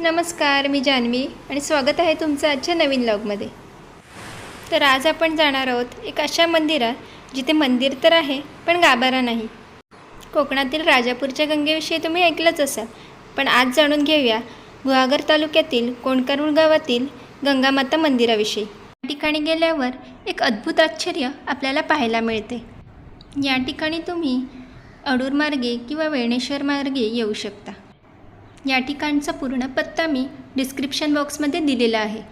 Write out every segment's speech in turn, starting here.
नमस्कार मी जान्हवी आणि स्वागत आहे तुमचं आजच्या नवीन ब्लॉगमध्ये तर आज आपण जाणार आहोत एक अशा मंदिरात जिथे मंदिर तर आहे पण गाभारा नाही. कोकणातील राजापूरच्या गंगेविषयी तुम्ही ऐकलंच असाल पण आज जाणून घेऊया गुहागर तालुक्यातील कोणकरूळ गावातील गंगामाता मंदिराविषयी. या ठिकाणी गेल्यावर एक अद्भुत आश्चर्य आपल्याला पाहायला मिळते. या ठिकाणी तुम्ही अडूर मार्गे किंवा वेणेश्वर मार्गे येऊ शकता. या ठिकाणचा पूर्ण पत्ता मी डिस्क्रिप्शन बॉक्समध्ये दिलेला आहे.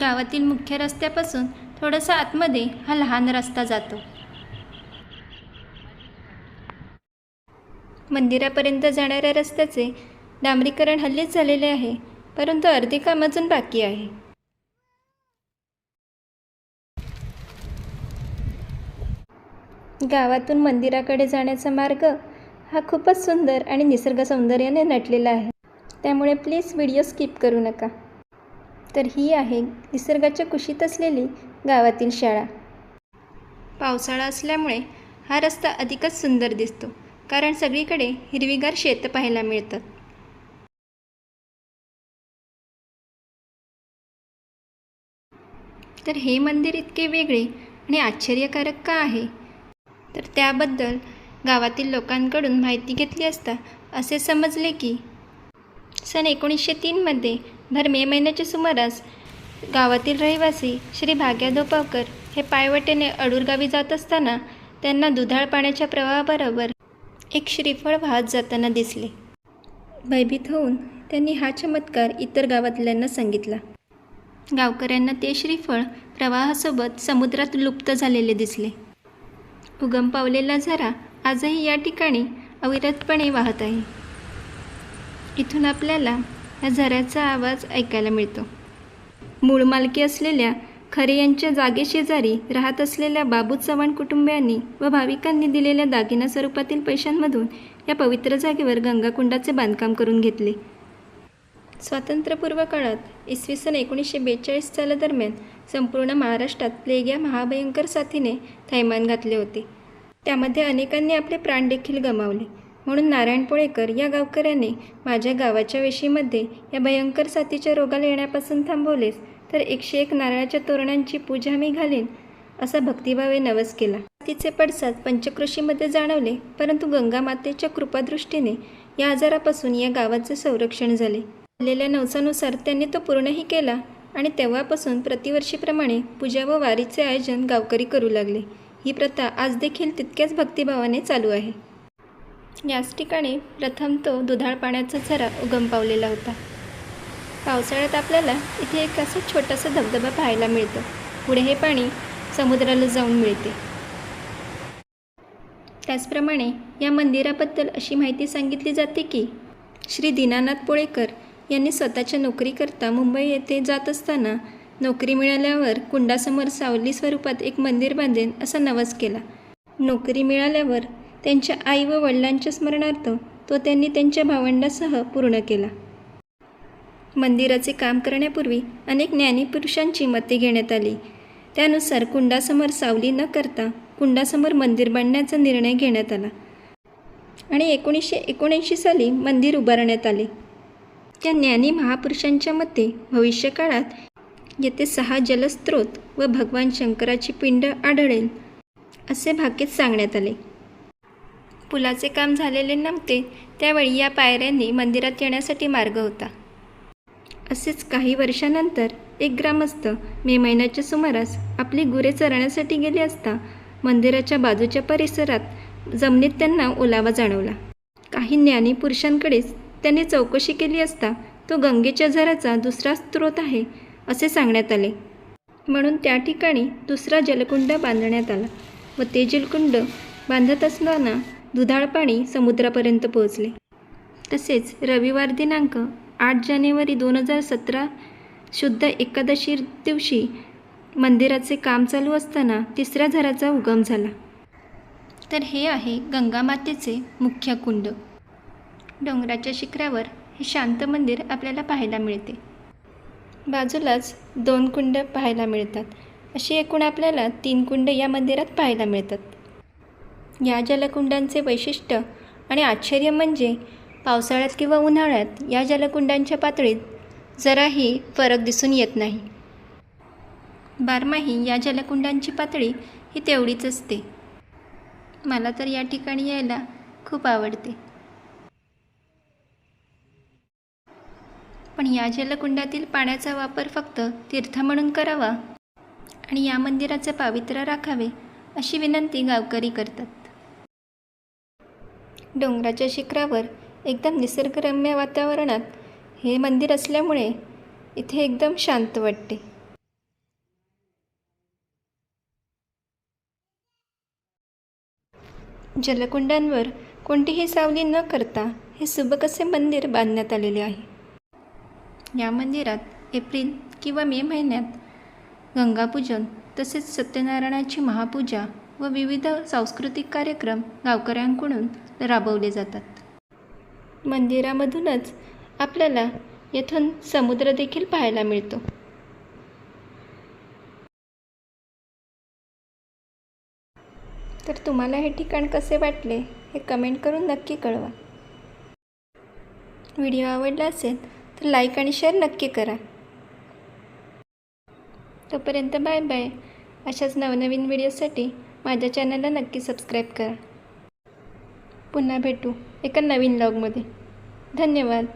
गावातील मुख्य रस्त्यापासून थोडंसं आतमध्ये हा लहान रस्ता जातो. मंदिरापर्यंत जाणाऱ्या रस्त्याचे डांबरीकरण हल्लीच झालेले आहे परंतु अर्धे काम अजून बाकी आहे. गावातून मंदिराकडे जाण्याचा मार्ग हा खूपच सुंदर आणि निसर्ग सौंदर्याने नटलेला आहे. त्यामुळे प्लीज व्हिडिओ स्किप करू नका. तर ही आहे निसर्गाच्या कुशीत असलेली गावातील शाळा. पावसाळा असल्यामुळे हा रस्ता अधिकच सुंदर दिसतो कारण सगळीकडे हिरवीगार शेतं पाहायला मिळतात. तर हे मंदिर इतके वेगळे आणि आश्चर्यकारक का आहे? तर त्याबद्दल गावातील लोकांकडून माहिती घेतली असता असे समजले की सन एकोणीसशे तीनमध्ये भर मे महिन्याच्या सुमारास गावातील रहिवासी श्री भाग्या धोपावकर हे पायवटेने अडूरगावी जात असताना त्यांना दुधाळ पाण्याच्या प्रवाहाबरोबर एक श्रीफळ वाहत जाताना दिसले. भयभीत होऊन त्यांनी हा चमत्कार इतर गावातल्यांना सांगितला. गावकऱ्यांना ते श्रीफळ प्रवाहासोबत समुद्रात लुप्त झालेले दिसले. उगम पावलेला झरा आजही या ठिकाणी अविरतपणे वाहत आहे. इथून आपल्याला या झऱ्याचा आवाज ऐकायला मिळतो. मूळ मालकी असलेल्या खरे यांच्या जागेशेजारी राहत असलेल्या बाबू चव्हाण कुटुंबियांनी व भाविकांनी दिलेल्या दागिना स्वरूपातील पैशांमधून या पवित्र जागेवर गंगाकुंडाचे बांधकाम करून घेतले. स्वातंत्र्यपूर्व काळात इसवी सन एकोणीसशे बेचाळीस सालादरम्यान संपूर्ण महाराष्ट्रात प्लेग या महाभयंकर साथीने थैमान घातले होते. त्यामध्ये अनेकांनी आपले प्राण देखील गमावले. म्हणून नारायण पोळेकर या गावकऱ्याने माझ्या गावाच्या वेशीमध्ये या भयंकर साथीच्या रोगाला येण्यापासून थांबवलेस तर एकशे एक नारळाच्या तोरणांची पूजा मी घालेन असा भक्तिभावे नवस केला. तिचे पडसाद पंचकृषीमध्ये जाणवले परंतु गंगा मातेच्या कृपादृष्टीने या आजारापासून या गावाचे संरक्षण झाले. झालेल्या नवसानुसार त्यांनी तो पूर्णही केला आणि तेव्हापासून प्रतिवर्षीप्रमाणे पूजा व वारीचे आयोजन गावकरी करू लागले. ही प्रथा आज देखील तितक्याच भक्तिभावाने चालू आहे. याच ठिकाणी प्रथम तो दुधाळ पाण्याचा झरा उगम पावलेला होता. पावसाळ्यात आपल्याला इथे एक असा छोटासा धबधबा पाहायला मिळतो. पुढे हे पाणी समुद्राला जाऊन मिळते. त्याचप्रमाणे या मंदिराबद्दल अशी माहिती सांगितली जाते की श्री दीनानाथ पोळेकर यांनी स्वतःच्या नोकरीकरता मुंबई येथे जात असताना नोकरी मिळाल्यावर कुंडासमोर सावली स्वरूपात एक मंदिर बांधेन असा नवस केला. नोकरी मिळाल्यावर त्यांच्या आई व वडिलांच्या स्मरणार्थ तो त्यांनी त्यांच्या भावंडासह पूर्ण केला. मंदिराचे काम करण्यापूर्वी अनेक ज्ञानीपुरुषांची मते घेण्यात आली. त्यानुसार कुंडासमोर सावली न करता कुंडासमोर मंदिर बांधण्याचा निर्णय घेण्यात आला आणि एकोणीसशे एकोणऐंशी साली मंदिर उभारण्यात आले. त्या ज्ञानी महापुरुषांच्या मते भविष्यकाळात येथे सहा जलस्रोत व भगवान शंकराची पिंड आढळेल असे भाकीत सांगण्यात आले. पुलाचे काम झालेले नव्हते त्यावेळी या पायऱ्यांनी मंदिरात येण्यासाठी मार्ग होता. असेच काही वर्षानंतर एक ग्रामस्थ मे महिन्याच्या सुमारास आपली गुरे चरण्यासाठी गेले असता मंदिराच्या बाजूच्या परिसरात जमिनीत त्यांना ओलावा जाणवला. काही ज्ञानी पुरुषांकडेच त्यांनी चौकशी केली असता तो गंगेच्या झराचा दुसरा स्रोत आहे असे सांगण्यात आले. म्हणून त्या ठिकाणी दुसरा जलकुंड बांधण्यात आला व ते जलकुंड बांधत असताना दुधाळ पाणी समुद्रापर्यंत पोहोचले. तसेच रविवार दिनांक आठ जानेवारी दोन हजार सतरा शुद्ध एकादशी दिवशी मंदिराचे काम चालू असताना तिसऱ्या झराचा उगम झाला. तर हे आहे गंगामातेचे मुख्य कुंड. डोंगराच्या शिखरावर हे शांत मंदिर आपल्याला पाहायला मिळते. बाजूलाच दोन कुंड पाहायला मिळतात. अशी एकूण आपल्याला तीन कुंड या मंदिरात पाहायला मिळतात. या जलकुंडांचे वैशिष्ट्य आणि आश्चर्य म्हणजे पावसाळ्यात किंवा उन्हाळ्यात या जलकुंडांच्या पातळीत जराही फरक दिसून येत नाही. बारमाही या जलकुंडांची पातळी ही तेवढीच असते. मला तर या ठिकाणी यायला खूप आवडते. पण या जलकुंडातील पाण्याचा वापर फक्त तीर्थ म्हणून करावा आणि या मंदिराचे पावित्र्य राखावे अशी विनंती गावकरी करतात. डोंगराच्या शिखरावर एकदम निसर्गरम्य वातावरणात हे मंदिर असल्यामुळे इथे एकदम शांत वाटते. जलकुंडांवर कोणतीही सावली न करता हे सुबक असे मंदिर बांधण्यात आलेले आहे. या मंदिरात एप्रिल किंवा मे महिन्यात गंगापूजन तसेच सत्यनारायणाची महापूजा व विविध सांस्कृतिक कार्यक्रम गावकऱ्यांकडून राबवले जातात. मंदिरामधूनच आपल्याला येथून समुद्र देखील पाहायला मिळतो. तर तुम्हाला हे ठिकाण कसे वाटले हे कमेंट करून नक्की कळवा. व्हिडिओ आवडला असेल तर लाईक आणि शेअर नक्की करा. तोपर्यंत बाय बाय. अशाच नवनवीन व्हिडिओसाठी माझ्या चॅनलला नक्की सबस्क्राईब करा. पुन्हा भेटू एका नवीन लॉगमध्ये धन्यवाद.